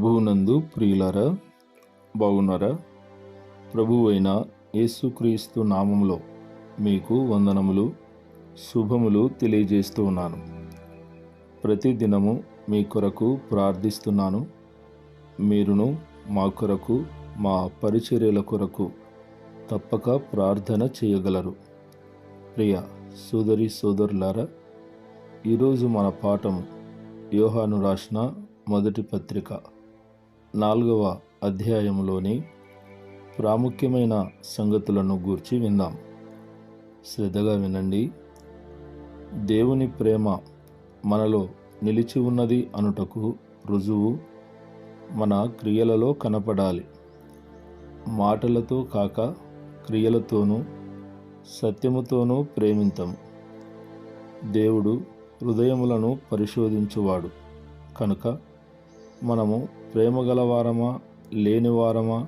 ప్రభువునందు ప్రియులరా బాగున్నారా? ప్రభువు అయిన యేసుక్రీస్తు నామములో మీకు వందనములు శుభములు తెలియజేస్తూ ఉన్నాను. ప్రతిదినము మీ కొరకు ప్రార్థిస్తున్నాను. మీరును మా కొరకు మా పరిచర్యల కొరకు తప్పక ప్రార్థన చేయగలరు. ప్రియ సోదరి సోదరులారా ఈరోజు మన పాఠం యోహాను రాసిన మొదటి పత్రిక. నాలుగవ అధ్యాయంలోని ప్రాముఖ్యమైన సంగతులను గూర్చి విందాం. శ్రద్ధగా వినండి. దేవుని ప్రేమ మనలో నిలిచి ఉన్నది అనుటకు రుజువు మన క్రియలలో కనపడాలి. మాటలతో కాక క్రియలతోనూ సత్యముతోనూ ప్రేమింతము దేవుడు హృదయములను పరిశోధించువాడు. కనుక మనము ప్రేమగలవారమా? లేనివారమా?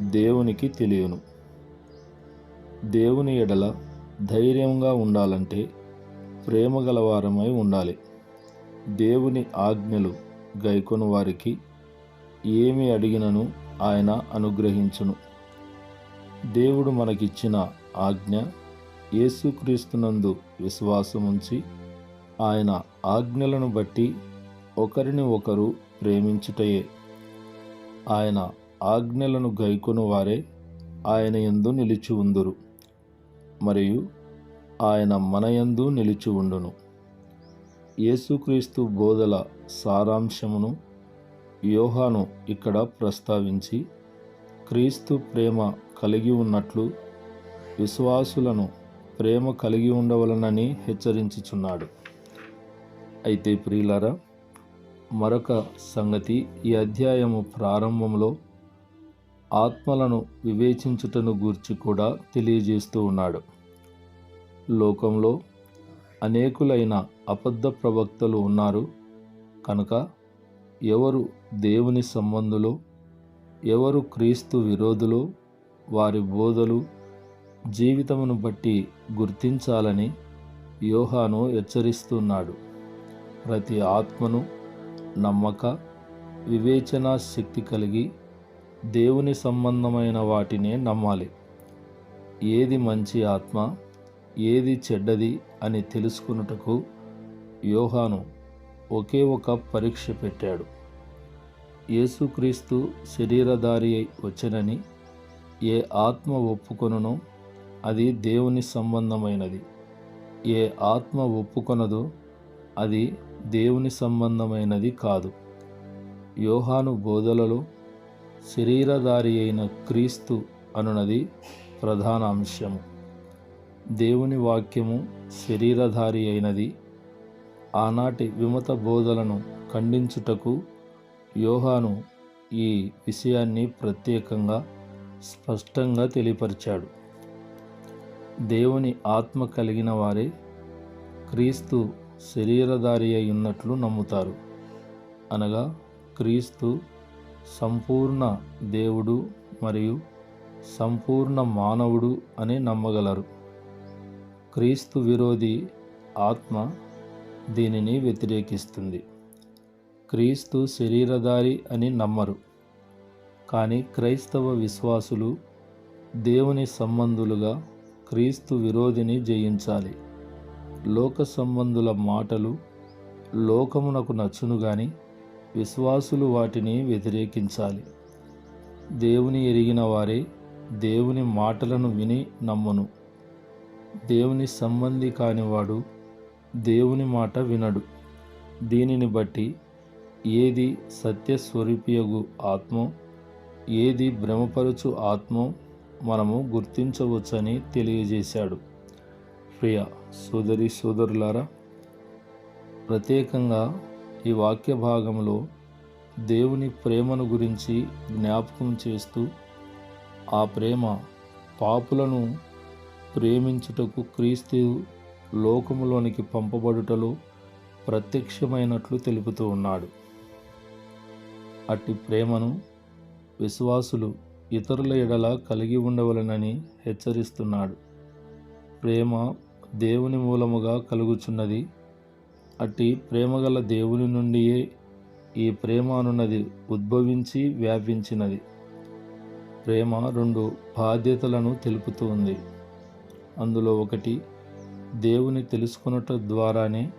దేవునికి తెలియను. దేవుని ఎడల ధైర్యంగా ఉండాలంటే ప్రేమగలవారమై ఉండాలి. దేవుని ఆజ్ఞలు గైకొని వారికి ఏమి అడిగినను ఆయన అనుగ్రహించును. దేవుడు మనకిచ్చిన ఆజ్ఞ యేసుక్రీస్తునందు విశ్వాసముంచి ఆయన ఆజ్ఞలను బట్టి ఒకరిని ఒకరు ప్రేమించుటయే. ఆయన ఆజ్ఞలను గైకొను వారే ఆయన ఎందు నిలిచి ఉందురు. మరియు ఆయన మనయందు నిలిచి ఉండును. యేసుక్రీస్తు బోధల సారాంశమును యోహాను ఇక్కడ ప్రస్తావించి క్రీస్తు ప్రేమ కలిగి ఉన్నట్లు విశ్వాసులను ప్రేమ కలిగి ఉండవలనని హెచ్చరించుచున్నాడు. అయితే ప్రియులారా మరొక సంగతి ఈ అధ్యాయము ప్రారంభంలో ఆత్మలను వివేచించుటను గూర్చి కూడా తెలియజేస్తూ ఉన్నాడు. లోకంలో అనేకులైన అబద్ధ ప్రవక్తలు ఉన్నారు. కనుక ఎవరు దేవుని సంబంధులో ఎవరు క్రీస్తు విరోధులో వారి బోధలు జీవితమును బట్టి గుర్తించాలని యోహాను హెచ్చరిస్తున్నాడు. ప్రతి ఆత్మను నమ్మక వివేచన శక్తి కలిగి దేవుని సంబంధమైన వాటినే నమ్మాలి. ఏది మంచి ఆత్మ ఏది చెడ్డది అని తెలుసుకున్నటకు యోహాను ఒకే ఒక పరీక్ష పెట్టాడు. యేసుక్రీస్తు శరీరధారి అయి వచ్చనని ఏ ఆత్మ ఒప్పుకొనునో అది దేవుని సంబంధమైనది. ఏ ఆత్మ ఒప్పుకొనదో అది దేవుని సంబంధమైనది కాదు. యోహాను బోధలలో శరీరధారి అయిన క్రీస్తు అనునది ప్రధాన అంశము. దేవుని వాక్యము శరీరధారి అయినది. ఆనాటి విమత బోధలను ఖండించుటకు యోహాను ఈ విషయాన్ని ప్రత్యేకంగా స్పష్టంగా తెలియపరిచాడు. దేవుని ఆత్మ కలిగిన వారే క్రీస్తు శరీరధారి అయి ఉన్నట్లు నమ్ముతారు. అనగా క్రీస్తు సంపూర్ణ దేవుడు మరియు సంపూర్ణ మానవుడు అని నమ్మగలరు. క్రీస్తు విరోధి ఆత్మ దీనిని వ్యతిరేకిస్తుంది. క్రీస్తు శరీరధారి అని నమ్మరు. కానీ క్రైస్తవ విశ్వాసులు దేవుని సంబంధులుగా క్రీస్తు విరోధిని జయించాలి. లోక సంబంధుల మాటలు లోకమునకు నచ్చును గాని విశ్వాసులు వాటిని వ్యతిరేకించాలి. దేవుని ఎరిగిన వారే దేవుని మాటలను విని నమ్మును. దేవుని సంబంధి కానివాడు దేవుని మాట వినడు. దీనిని బట్టి ఏది సత్యస్వరూపియగు ఆత్మో ఏది భ్రమపరచు ఆత్మో మనము గుర్తించవచ్చని తెలియజేశాడు. ప్రియ సోదరి సోదరులారా ప్రత్యేకంగా ఈ వాక్య భాగంలో దేవుని ప్రేమను గురించి జ్ఞాపకం చేస్తూ ఆ ప్రేమ పాపులను ప్రేమించుటకు క్రీస్తు లోకములోనికి పంపబడుటలో ప్రత్యక్షమైనట్లు తెలుపుతూ ఉన్నాడు. అట్టి ప్రేమను విశ్వాసులు ఇతరుల ఎడల కలిగి ఉండవలనని హెచ్చరిస్తున్నాడు. ప్రేమ దేవుని మూలముగా కలుగుచున్నది. అట్టి ప్రేమగల దేవుని నుండియే ఈ ప్రేమ అనున్నది ఉద్భవించి వ్యాపించినది. ప్రేమ రెండు బాధ్యతలను తెలుపుతూ ఉంది. అందులో ఒకటి దేవుని తెలుసుకున్నట ద్వారానే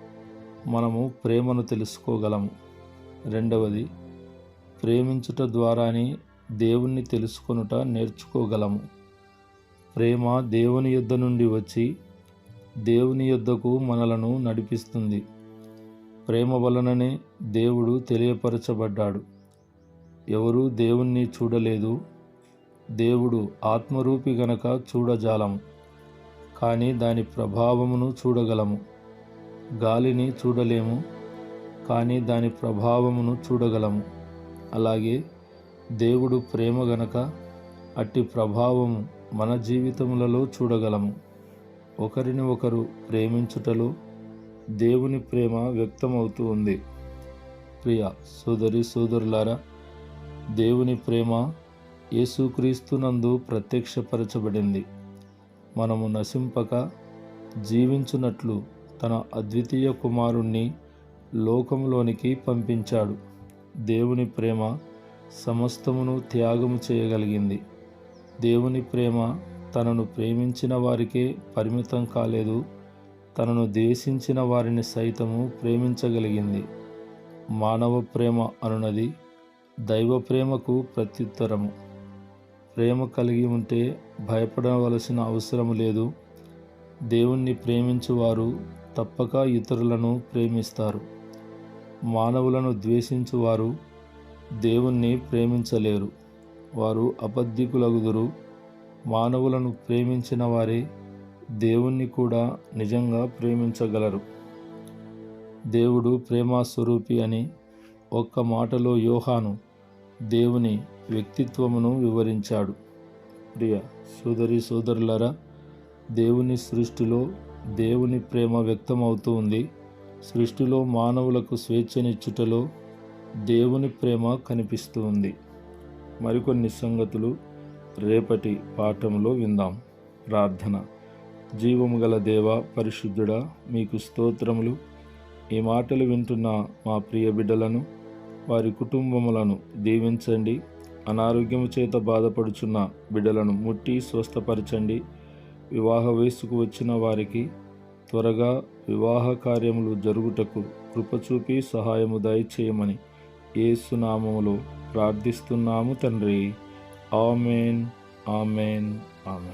మనము ప్రేమను తెలుసుకోగలము. రెండవది ప్రేమించుట ద్వారానే దేవుణ్ణి తెలుసుకొనుట నేర్చుకోగలము. ప్రేమ దేవుని యుద్ధ నుండి వచ్చి దేవుని యొద్దకు మనలను నడిపిస్తుంది. ప్రేమ వలననే దేవుడు తెలియపరచబడ్డాడు. ఎవరూ దేవుణ్ణి చూడలేదు. దేవుడు ఆత్మరూపి గనక చూడజాలము. కానీ దాని ప్రభావమును చూడగలము. గాలిని చూడలేము. కానీ దాని ప్రభావమును చూడగలము. అలాగే దేవుడు ప్రేమ గనక అట్టి ప్రభావము మన జీవితములలో చూడగలము. ఒకరిని ఒకరు ప్రేమించుటలో దేవుని ప్రేమ వ్యక్తమవుతూ ఉంది. ప్రియ సోదరి సోదరులారా దేవుని ప్రేమ యేసుక్రీస్తునందు ప్రత్యక్షపరచబడింది. మనము నశింపక జీవించున్నట్లు తన అద్వితీయ కుమారుణ్ణి లోకంలోనికి పంపించాడు. దేవుని ప్రేమ సమస్తమును త్యాగము చేయగలిగింది. దేవుని ప్రేమ తనను ప్రేమించిన వారికే పరిమితం కాలేదు. తనను ద్వేషించిన వారిని సైతము ప్రేమించగలిగింది. మానవ ప్రేమ అనున్నది దైవ ప్రేమకు ప్రత్యుత్తరము. ప్రేమ కలిగి ఉంటే భయపడవలసిన అవసరం లేదు. దేవుణ్ణి ప్రేమించువారు తప్పక ఇతరులను ప్రేమిస్తారు. మానవులను ద్వేషించువారు దేవుణ్ణి ప్రేమించలేరు. వారు అబద్ధికులగుదురు. మానవులను ప్రేమించిన వారే దేవుణ్ణి కూడా నిజంగా ప్రేమించగలరు. దేవుడు ప్రేమాస్వరూపి అని ఒక్క మాటలో యోహాను దేవుని వ్యక్తిత్వమును వివరించాడు. ప్రియ సోదరి సోదరులరా దేవుని సృష్టిలో దేవుని ప్రేమ వ్యక్తమవుతూ ఉంది. సృష్టిలో మానవులకు స్వేచ్ఛనిచ్చుటలో దేవుని ప్రేమ కనిపిస్తూ ఉంది. మరికొన్ని సంగతులు రేపటి పాఠంలో విందాం. ప్రార్థన. జీవము గల దేవ పరిశుద్ధుడా మీకు స్తోత్రములు. ఈ మాటలు వింటున్న మా ప్రియ బిడ్డలను వారి కుటుంబములను దీవించండి. అనారోగ్యము చేత బాధపడుచున్న బిడ్డలను ముట్టి స్వస్థపరచండి. వివాహ వయస్సుకు వచ్చిన వారికి త్వరగా వివాహ కార్యములు జరుగుటకు కృపచూపి సహాయము దయచేయమని ఏసునామములో ప్రార్థిస్తున్నాము తండ్రి. Amen, Amen, Amen.